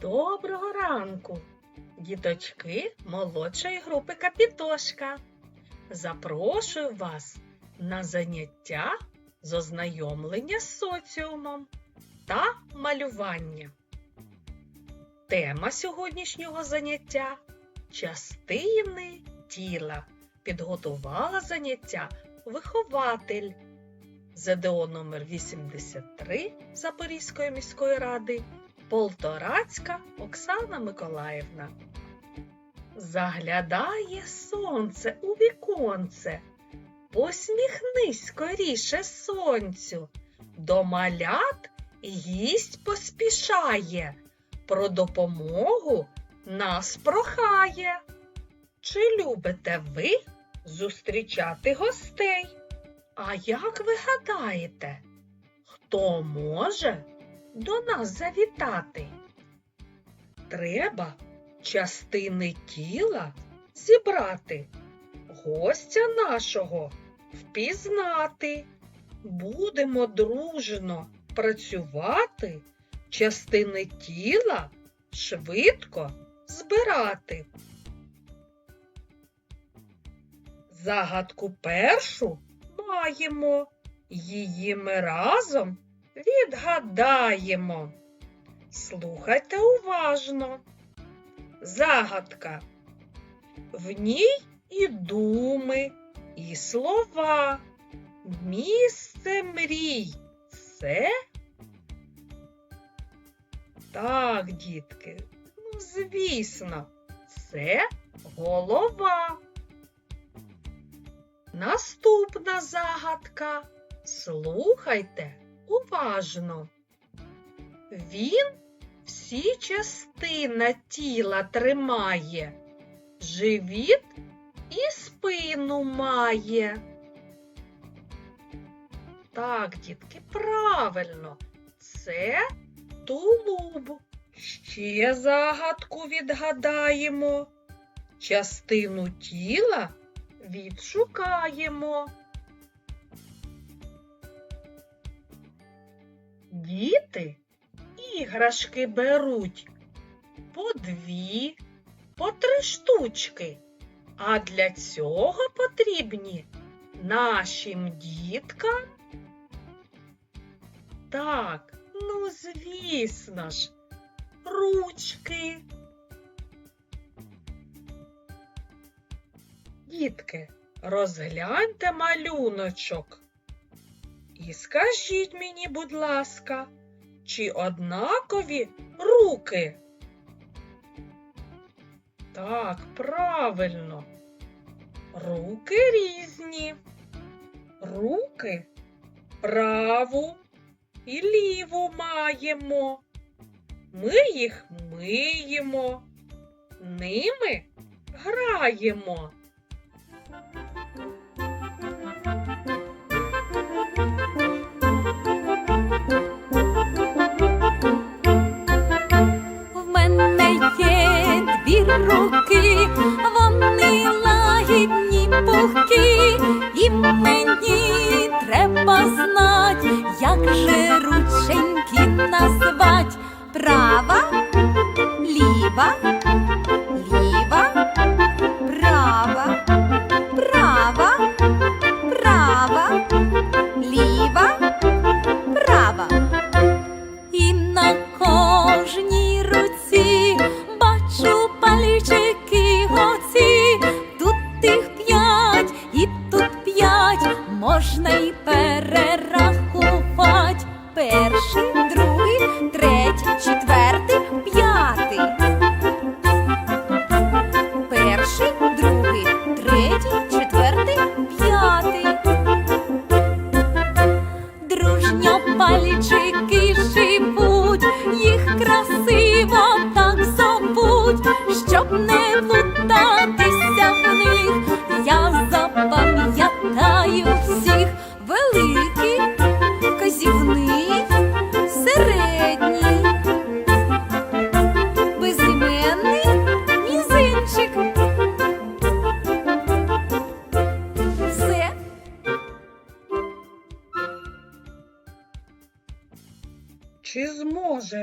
Доброго ранку, діточки молодшої групи Капітошка. Запрошую вас на заняття з ознайомлення з соціумом та малювання. Тема сьогоднішнього заняття частини тіла. Підготувала заняття вихователь ЗДО номер 83 Запорізької міської ради Полторацька Оксана Миколаївна. Заглядає сонце у віконце. Посміхнись скоріше сонцю. До малят гість поспішає, про допомогу нас прохає. Чи любите ви зустрічати гостей? А як ви гадаєте, хто може до нас завітати? Треба частини тіла зібрати, гостя нашого впізнати. Будемо дружно працювати, частини тіла швидко збирати. Загадку першу маємо, її ми разом відгадаємо. Слухайте уважно. Загадка. В ній і думи, і слова. Місце мрій. Це? Так, дітки, ну, звісно, це голова. Наступна загадка. Слухайте уважно. Він всі частини тіла тримає, живіт і спину має. Так, дітки, правильно, це тулуб. Ще загадку відгадаємо. Частину тіла відшукаємо. Діти іграшки беруть по дві, по три штучки. А для цього потрібні нашим діткам. Так, ну звісно ж, ручки. Дітки, розгляньте малюночок. І скажіть мені, будь ласка, чи однакові руки? Так, правильно. Руки різні. Руки праву і ліву маємо. Ми їх миємо, ними граємо. Мені треба знать, як же рученьки назвать. Права, ліва,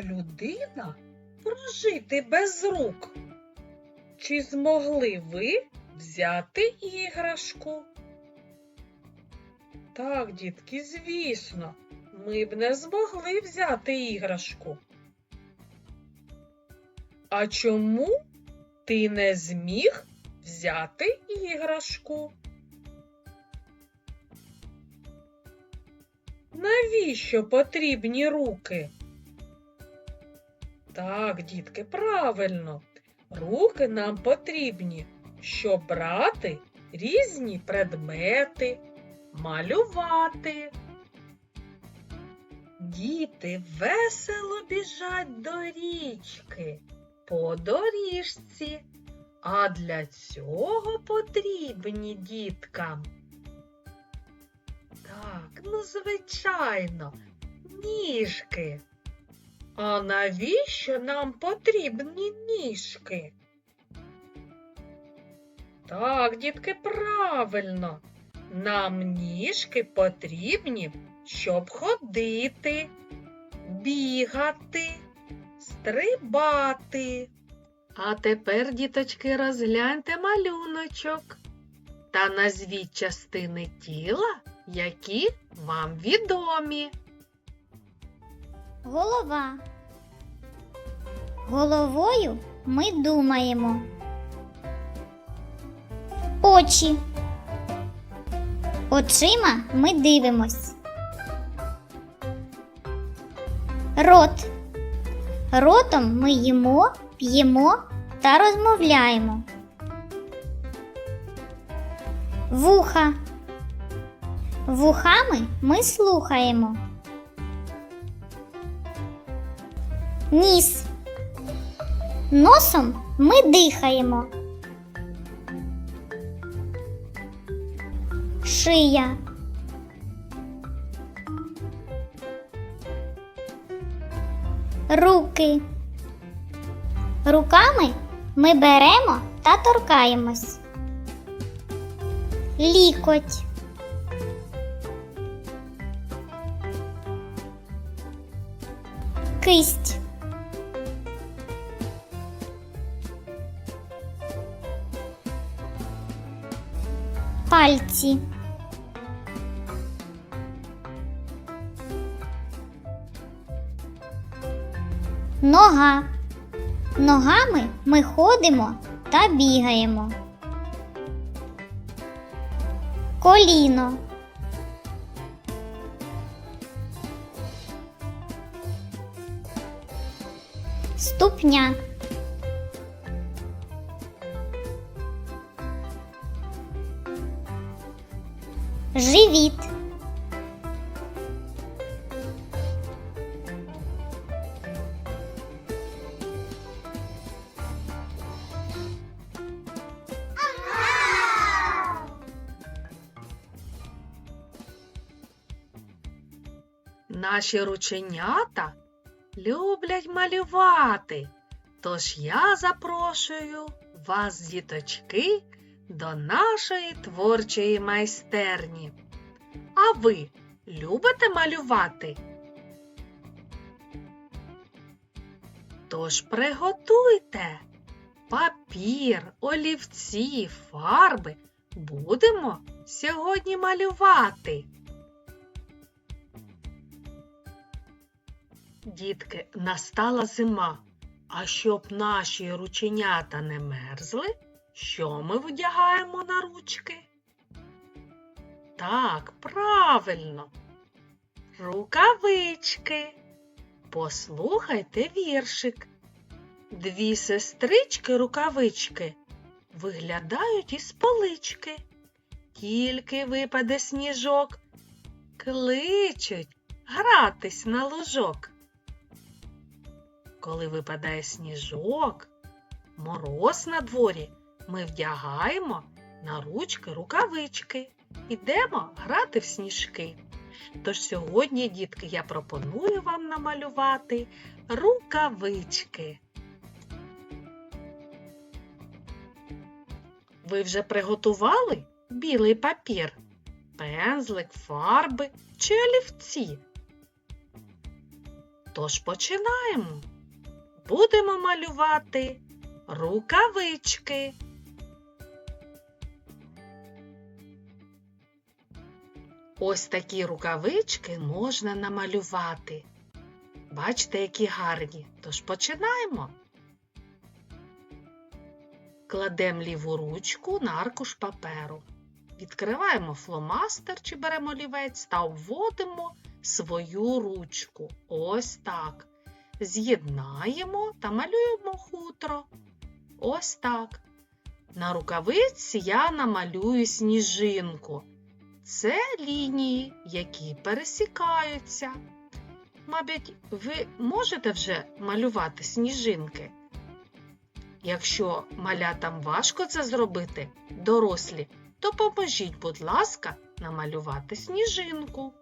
людина прожити без рук? Чи змогли ви взяти іграшку? Так, дітки, звісно, ми б не змогли взяти іграшку. А чому ти не зміг взяти іграшку? Навіщо потрібні руки? Так, дітки, правильно. Руки нам потрібні, щоб брати різні предмети, малювати. Діти весело біжать до річки по доріжці, а для цього потрібні діткам. Так, ну звичайно, ніжки. А навіщо нам потрібні ніжки? Так, дітки, правильно. Нам ніжки потрібні, щоб ходити, бігати, стрибати. А тепер, діточки, розгляньте малюночок та назвіть частини тіла, які вам відомі. Голова. Головою ми думаємо. Очі. Очима ми дивимось. Рот. Ротом ми їмо, п'ємо та розмовляємо. Вуха. Вухами ми слухаємо. Ніс. Носом ми дихаємо. Шия. Руки. Руками ми беремо та торкаємось. Лікоть. Кисть. Пальці. Нога. Ногами ми ходимо та бігаємо. Коліно. Ступня. Живіт. Наші рученята люблять малювати. Тож я запрошую вас, діточки, до нашої творчої майстерні. А ви любите малювати? Тож приготуйте папір, олівці, фарби. Будемо сьогодні малювати. Дітки, настала зима. А щоб наші рученята не мерзли, що ми вдягаємо на ручки? Так, правильно. Рукавички. Послухайте віршик. Дві сестрички рукавички виглядають із полички. Тільки випаде сніжок, кличуть гратись на лужок. Коли випадає сніжок, мороз на дворі, ми вдягаємо на ручки рукавички. Ідемо грати в сніжки. Тож сьогодні, дітки, я пропоную вам намалювати рукавички. Ви вже приготували білий папір, пензлик, фарби чи олівці? Тож починаємо. будемо малювати рукавички. Ось такі рукавички можна намалювати. Бачите, які гарні. Тож починаємо. Кладемо ліву ручку на аркуш паперу. Відкриваємо фломастер чи беремо олівець та обводимо свою ручку. Ось так. З'єднаємо та малюємо хутро. Ось так. На рукавиці я намалюю сніжинку. Це лінії, які пересікаються. Мабуть, ви можете вже малювати сніжинки? Якщо малятам важко це зробити, дорослі, то поможіть, будь ласка, намалювати сніжинку.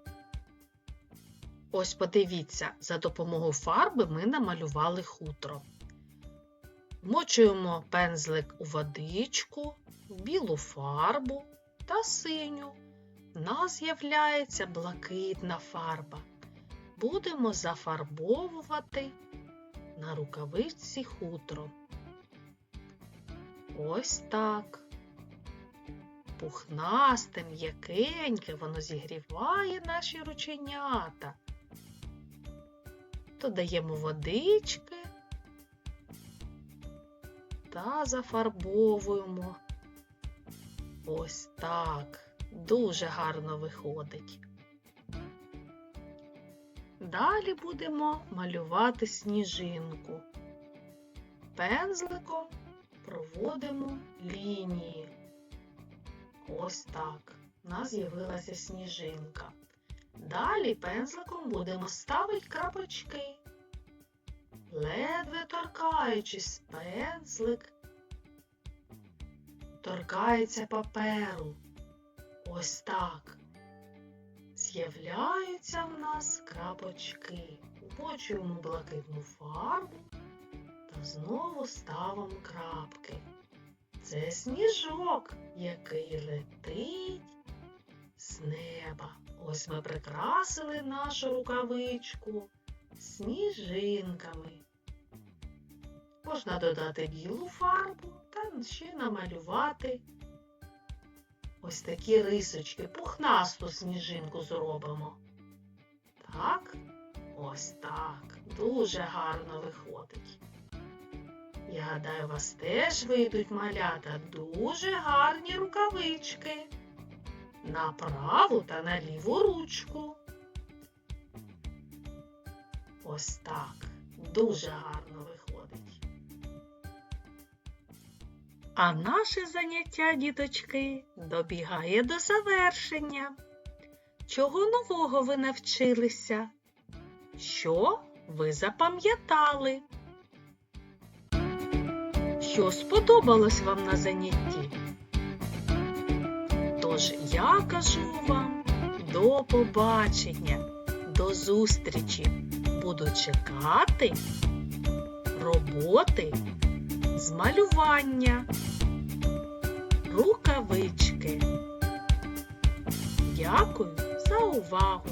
Ось подивіться, за допомогою фарби ми намалювали хутро. Вмочуємо пензлик у водичку, білу фарбу та синю. Нас з'являється блакитна фарба. Будемо зафарбовувати на рукавичці хутро. Ось так. Пухнасте, м'якеньке, воно зігріває наші рученята. Додаємо водички та зафарбовуємо. Ось так. Дуже гарно виходить. Далі будемо малювати сніжинку. Пензликом проводимо лінії. Ось так. У нас з'явилася сніжинка. Далі пензликом будемо ставити крапочки. Ледве торкаючись, пензлик торкається паперу. Ось так. З'являються в нас крапочки. Вмочуємо блакитну фарбу та знову ставимо крапки. Це сніжок, який летить з неба. Ось ми прикрасили нашу рукавичку сніжинками. Можна додати білу фарбу та ще намалювати ось такі рисочки, пухнасту сніжинку зробимо. Так, ось так. Дуже гарно виходить. Я гадаю, у вас теж вийдуть малята дуже гарні рукавички на праву та на ліву ручку. Ось так. Дуже гарно виходить. А наше заняття, діточки, добігає до завершення. Чого нового ви навчилися? Що ви запам'ятали? Що сподобалось вам на занятті? Тож я кажу вам до побачення, до зустрічі. Буду чекати роботи з малювання, рукавички. Дякую за увагу!